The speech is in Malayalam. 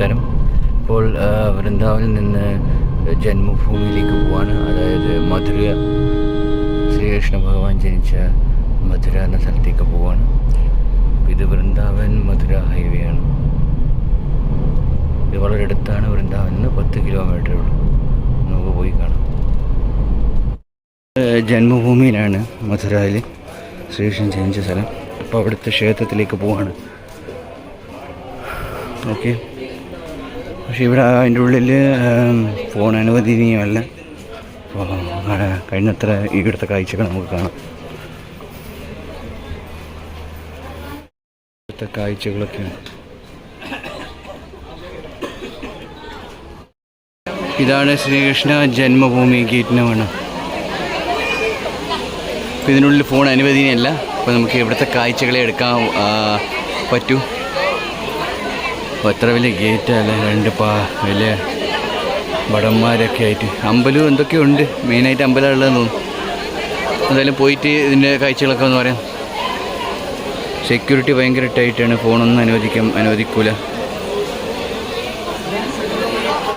നമസ്കാരം ഇപ്പോൾ വൃന്ദാവനിൽ നിന്ന് ജന്മഭൂമിയിലേക്ക് പോവാണ്. അതായത് മധുര ശ്രീകൃഷ്ണ ഭഗവാൻ ജനിച്ച മധുര എന്ന സ്ഥലത്തേക്ക് പോവാണ്. ഇത് വൃന്ദാവൻ മധുര ഹൈവേ ആണ്. ഇത് വളരെ അടുത്താണ് വൃന്ദാവനിൽ നിന്ന് പത്ത് കിലോമീറ്റർ ഉള്ളൂ. നമുക്ക് പോയി കാണാം. ജന്മഭൂമിയിലാണ് മധുരയിൽ ശ്രീകൃഷ്ണൻ ജനിച്ച സ്ഥലം. അപ്പോൾ അവിടുത്തെ ക്ഷേത്രത്തിലേക്ക് പോവാണ്. ഓക്കെ. പക്ഷേ ഇവിടെ അതിന്റെ ഉള്ളിൽ ഫോൺ അനുവദനീയമല്ല അപ്പോൾ കഴിഞ്ഞത്ര ഇവിടുത്തെ കാഴ്ചകൾ നമുക്ക് കാണാം. ഇവിടുത്തെ കാഴ്ചകളൊക്കെയാണ് ഇതാണ് ശ്രീകൃഷ്ണ ജന്മഭൂമി ഗേറ്റിന് വേണം. ഇതിനുള്ളിൽ ഫോൺ അനുവദനീയമല്ല അപ്പോൾ നമുക്ക് ഇവിടുത്തെ കാഴ്ചകളെ എടുക്കാൻ പറ്റൂ. എത്ര വലിയ ഗേറ്റല്ലേ രണ്ട് പാ വലിയ ഭടന്മാരൊക്കെ ആയിട്ട്. അമ്പലവും എന്തൊക്കെയോ ഉണ്ട്? മെയിനായിട്ട് അമ്പലമുള്ളതെന്ന് തോന്നുന്നു. എന്തായാലും പോയിട്ട് ഇതിന്റെ കാഴ്ചകളൊക്കെ ഒന്ന് പറയാം. സെക്യൂരിറ്റി ഭയങ്കര ടൈറ്റാണ് ഫോണൊന്നും അനുവദിക്കാൻ അനുവദിക്കൂല.